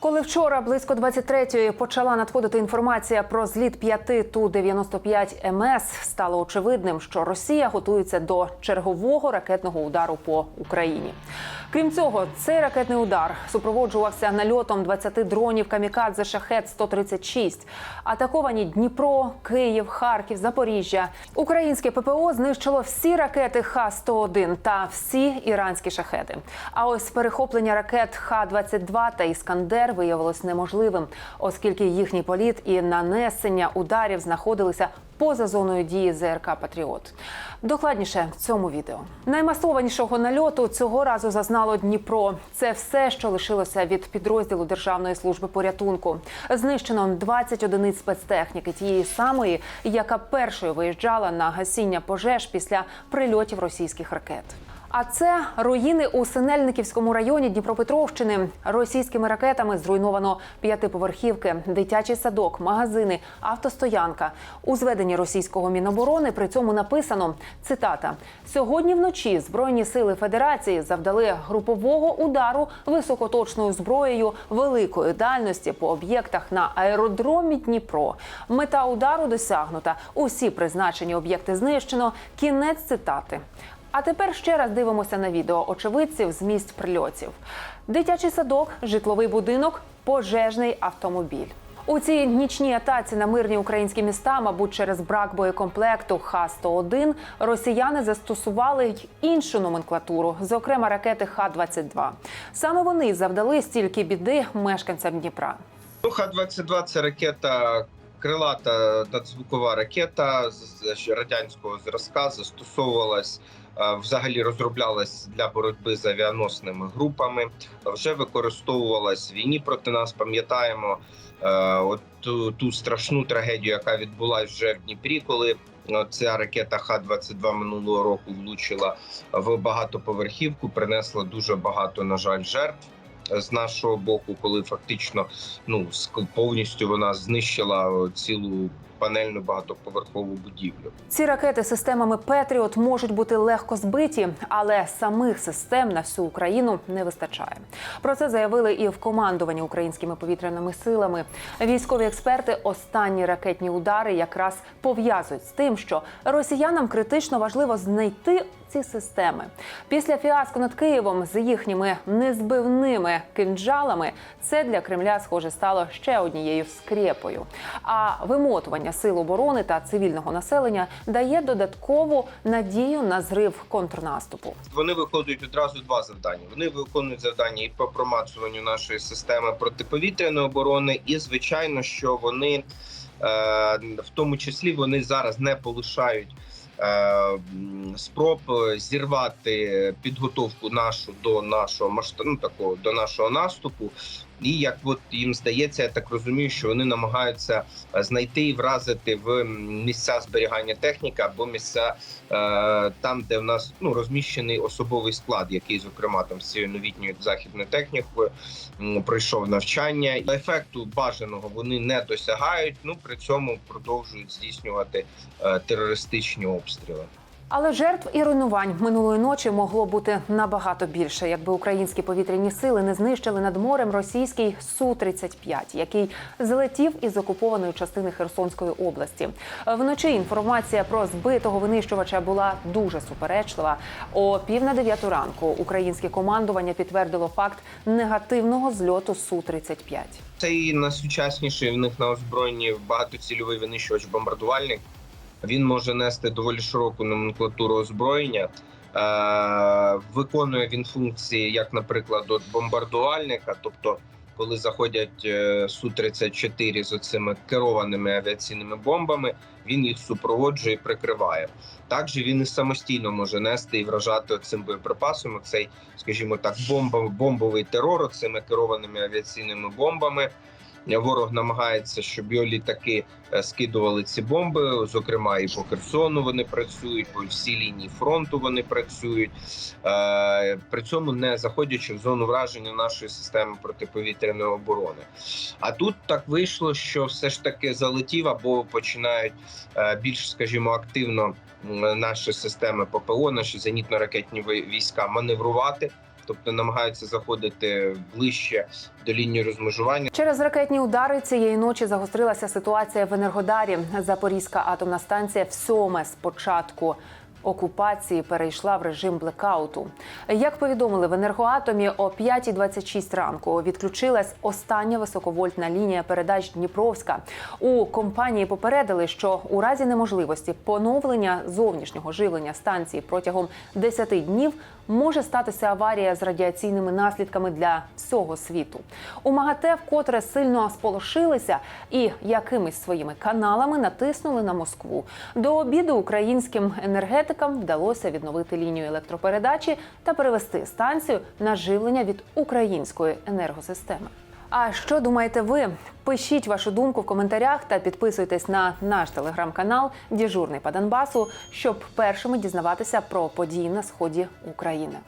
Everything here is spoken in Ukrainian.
Коли вчора близько 23-ї почала надходити інформація про зліт п'яти Ту-95 МС, стало очевидним, що Росія готується до чергового ракетного удару по Україні. Крім цього, цей ракетний удар супроводжувався нальотом 20 дронів камікадзе шахет 136 Атаковані Дніпро, Київ, Харків, Запоріжжя. Українське ППО знищило всі ракети Х-101 та всі іранські шахеди. А ось перехоплення ракет Х-22 та Іскандер виявилось неможливим, оскільки їхній політ і нанесення ударів знаходилися поза зоною дії ЗРК Патріот. Докладніше в цьому відео. Наймасованішого нальоту цього разу зазнало Дніпро. Це все, що лишилося від підрозділу Державної служби порятунку. Знищено 20 одиниць спецтехніки, тієї самої, яка першою виїжджала на гасіння пожеж після прильотів російських ракет. А це руїни у Синельниківському районі Дніпропетровщини. Російськими ракетами зруйновано п'ятиповерхівки, дитячий садок, магазини, автостоянка. У зведенні російського міноборони при цьому написано цитата: сьогодні вночі збройні сили Федерації завдали групового удару високоточною зброєю великої дальності по об'єктах на аеродромі Дніпро. Мета удару досягнута. Усі призначені об'єкти знищено. Кінець цитати. А тепер ще раз дивимося на відео очевидців з місць прильотів: дитячий садок, житловий будинок, пожежний автомобіль. У цій нічній атаці на мирні українські міста, мабуть, через брак боєкомплекту Х-101, росіяни застосували й іншу номенклатуру, зокрема ракети Х-22. Саме вони завдали стільки біди мешканцям Дніпра. Ну, Х-22 це ракета, крилата надзвукова ракета з радянського зразка, застосовувалась, е, взагалі розроблялась для боротьби з авіаносними групами, вже використовувалась в війні проти нас. Пам'ятаємо е, от ту, ту страшну трагедію, яка відбулася вже в Дніпрі, коли е, ця ракета Х-22 минулого року влучила в багатоповерхівку, принесла дуже багато, на жаль, жертв. З нашого боку, коли фактично ну повністю вона знищила цілу панельну багатоповерхову будівлю. Ці ракети системами Петріот можуть бути легко збиті, але самих систем на всю Україну не вистачає. Про це заявили і в командуванні українськими повітряними силами. Військові експерти останні ракетні удари якраз пов'язують з тим, що росіянам критично важливо знайти ці системи. Після фіаско над Києвом з їхніми незбивними кинджалами це для Кремля, схоже, стало ще однією скрепою. А вимотування сил оборони та цивільного населення дає додаткову надію на зрив контрнаступу. Вони виконують одразу два завдання. Вони виконують завдання і по промацуванню нашої системи протиповітряної оборони, і звичайно, що вони е, в тому числі вони зараз не полишають. е, Спроб зірвати підготовку нашу до нашого масштабу ну, такого до нашого наступу, і як от їм здається, я так розумію, що вони намагаються е, знайти і вразити в місця зберігання техніки або місця е, там, де в нас ну розміщений особовий склад, який, зокрема, там з цією новітньою західною технікою пройшов навчання. Ефекту бажаного вони не досягають. Ну при цьому продовжують здійснювати е, терористичні обстріли. Але жертв і руйнувань минулої ночі могло бути набагато більше, якби українські повітряні сили не знищили над морем російський су 35 який злетів із окупованої частини Херсонської області. Вночі інформація про збитого винищувача була дуже суперечлива. О пів на дев'яту ранку українське командування підтвердило факт негативного зльоту су 35 Це і найсучасніший в них на озброєнні багатоцільовий винищувач бомбардувальник. Він може нести доволі широку номенклатуру озброєння. Е, виконує він функції, як, наприклад, от бомбардувальника, тобто, коли заходять е, Су-34 з оцими керованими авіаційними бомбами, він їх супроводжує і прикриває. Також він і самостійно може нести і вражати цим боєприпасом. Цей, скажімо так, бомбовий терор цими керованими авіаційними бомбами. Ворог намагається, щоб його літаки е, скидували ці бомби. Зокрема, і по Херсону вони працюють, по всій лінії фронту вони працюють. Е, При цьому не заходячи в зону враження нашої системи протиповітряної оборони. А тут так вийшло, що все ж таки залетів або починають е, більш, скажімо, активно наші системи ППО, наші зенітно-ракетні війська маневрувати тобто намагаються заходити ближче до лінії розмежування. Через ракетні удари цієї ночі загострилася ситуація в Енергодарі. Запорізька атомна станція всьоме спочатку. початку. Окупації перейшла в режим блекауту. Як повідомили в енергоатомі, о 5.26 ранку відключилась остання високовольтна лінія передач Дніпровська. У компанії попередили, що у разі неможливості поновлення зовнішнього живлення станції протягом 10 днів може статися аварія з радіаційними наслідками для всього світу. У МАГАТЕ вкотре сильно сполошилися і якимись своїми каналами натиснули на Москву. До обіду українським енергетикам вдалося відновити лінію електропередачі та перевести станцію на живлення від української енергосистеми. А що думаєте ви? Пишіть вашу думку в коментарях та підписуйтесь на наш телеграм-канал Діжурний по Донбасу, щоб першими дізнаватися про події на сході України.